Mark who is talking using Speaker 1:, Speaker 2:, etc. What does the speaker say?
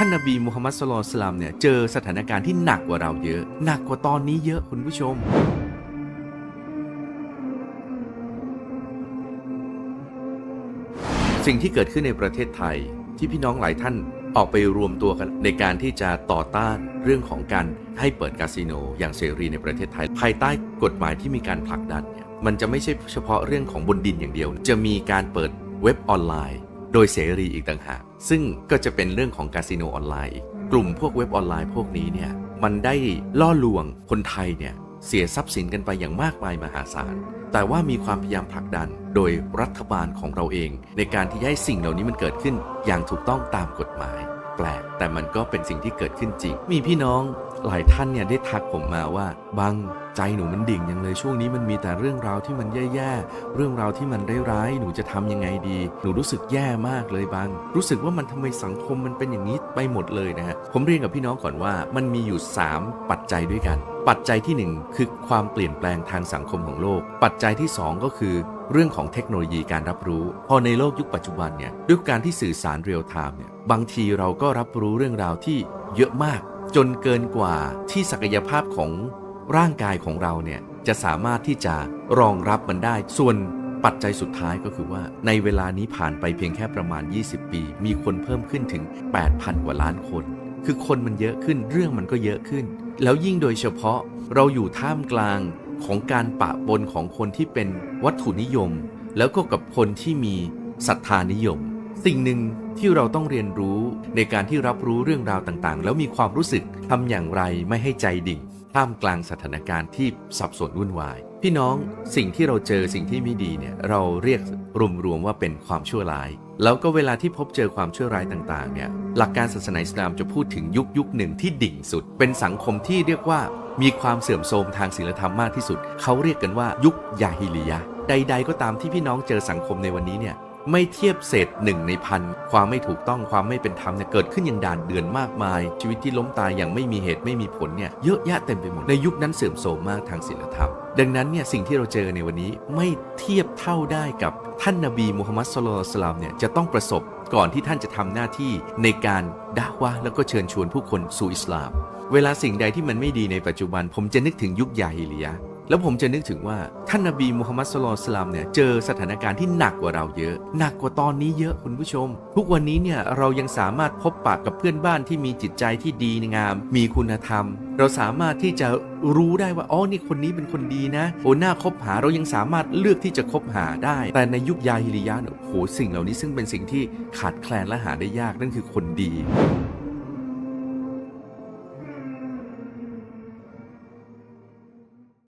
Speaker 1: ท่านนบีมุฮัมมัดสุลลัลสลามเนี่ยเจอสถานการณ์ที่หนักกว่าเราเยอะ หนักกว่าตอนนี้เยอะคุณผู้ชมสิ่งที่เกิดขึ้นในประเทศไทย ที่พี่น้องหลายท่านออกไปรวมตัวกันในการที่จะต่อต้านเรื่องของการให้เปิดคาสิโนอย่างเสรีในประเทศไทย ภายใต้กฎหมายที่มีการผลักดันเนี่ยมันจะไม่ใช่เฉพาะเรื่องของบนดินอย่างเดียว จะมีการเปิดเว็บออนไลน์ โดยเสรีอีกต่างหาก ซึ่งก็จะเป็นเรื่องของคาสิโนออนไลน์ กลุ่มพวกเว็บออนไลน์พวกนี้เนี่ยมันได้ล่อลวงคนไทยเนี่ยเสียทรัพย์สินกันไปอย่างมากมายมหาศาล แต่ว่ามีความพยายามผลักดันโดยรัฐบาลของเราเอง ในการที่ให้สิ่งเหล่านี้มันเกิดขึ้นอย่างถูกต้องตามกฎหมาย ปลกแต่มันก็เป็นสิ่งที่เกิดขึ้นจริง มีพี่น้องหลายท่านเนี่ยได้ทักผมมาว่าบังใจหนูมันดิ่งยังเลยช่วงนี้มันมีแต่เรื่องราวที่มันแย่ๆ เรื่องราวที่มันร้ายๆ หนูจะทำยังไงดี หนูรู้สึกแย่มากเลยบังรู้สึกว่ามันทำไมสังคมมันเป็นอย่างนี้ไปหมดเลยนะฮะ ผมเรียนกับพี่น้องก่อนว่ามันมีอยู่ 3 ปัจจัยด้วยกัน ปัจจัยที่ 1 คือความเปลี่ยนแปลงทางสังคมของโลก ปัจจัยที่ 2 ก็คือ เรื่องของเทคโนโลยีการรับรู้ พอในโลกยุคปัจจุบันเนี่ยด้วยการที่สื่อสารเรียลไทม์เนี่ยบางทีเราก็รับรู้เรื่องราวที่เยอะมาก จนเกินกว่าที่ศักยภาพของร่างกายของเราเนี่ยจะสามารถที่จะรองรับมันได้ ส่วนปัจจัยสุดท้ายก็คือว่า ในเวลานี้ผ่านไปเพียงแค่ประมาณ 20 ปี มีคนเพิ่มขึ้นถึง 8,000 กว่าล้านคน คือคนมันเยอะขึ้นเรื่องมันก็เยอะขึ้น แล้วยิ่งโดยเฉพาะเราอยู่ท่ามกลาง ของการปะปนของคนที่เป็นวัตถุนิยม แล้วก็กับคนที่มีศรัทธานิยม สิ่งหนึ่งที่เราต้องเรียนรู้ในการที่รับรู้เรื่องราวต่างๆ แล้วมีความรู้สึกทำอย่างไรไม่ให้ใจดิ่งท่ามกลางสถานการณ์ที่สับสนวุ่นวาย พี่น้องสิ่งที่เราเจอสิ่งที่ไม่ดีเนี่ยเราเรียกรวมๆว่าเป็นความชั่วร้าย แล้วก็เวลาที่พบเจอความชั่วร้ายต่างๆเนี่ยหลักการศาสนาอิสลามจะพูดถึงยุคยุคหนึ่งที่ดิ่งสุด เป็นสังคมที่เรียกว่า มีความเสื่อมโทรมทางศีลธรรมมากที่สุด เขาเรียกกันว่ายุคยาฮิลียะ ใด ๆ ก็ตามที่พี่น้องเจอสังคมในวันนี้เนี่ย ไม่เทียบเศษหนึ่งในพันความไม่ถูกต้องความไม่เป็นธรรมเนี่ยเกิดขึ้นอย่างด่านเดือนมากมาย ชีวิตที่ล้มตายอย่างไม่มีเหตุไม่มีผลเนี่ยเยอะแยะเต็มไปหมดในยุคนั้นเสื่อมโทรมมากทางศีลธรรม ดังนั้นเนี่ยสิ่งที่เราเจอในวันนี้ไม่เทียบเท่าได้กับท่านนบีมูฮัมมัดสุลลัลสลามเนี่ยจะต้องประสบก่อนที่ท่านจะทำหน้าที่ในการด่าวะแล้วก็เชิญชวนผู้คนสู่อิสลาม เวลาสิ่งใดที่มันไม่ดีในปัจจุบัน ผมจะนึกถึงยุคยาฮิลียะ แล้วผมจะนึกถึงว่าท่านนบีมูฮัมมัดสุลลัลสลามเนี่ยเจอสถานการณ์ที่หนักกว่าเราเยอะ หนักกว่าตอนนี้เยอะคุณผู้ชม ทุกวันนี้เนี่ยเรายังสามารถพบปะกับเพื่อนบ้านที่มีจิตใจที่ดีงาม มีคุณธรรม เราสามารถที่จะรู้ได้ว่าอ๋อนี่คนนี้เป็นคนดีนะโอ้น่าคบหาเรายังสามารถเลือกที่จะคบหาได้ แต่ในยุคยาฮิลียะห์เนี่ยโอ้โหสิ่งเหล่านี้ซึ่งเป็นสิ่งที่ขาดแคลนและหาได้ยากนั่นคือคนดี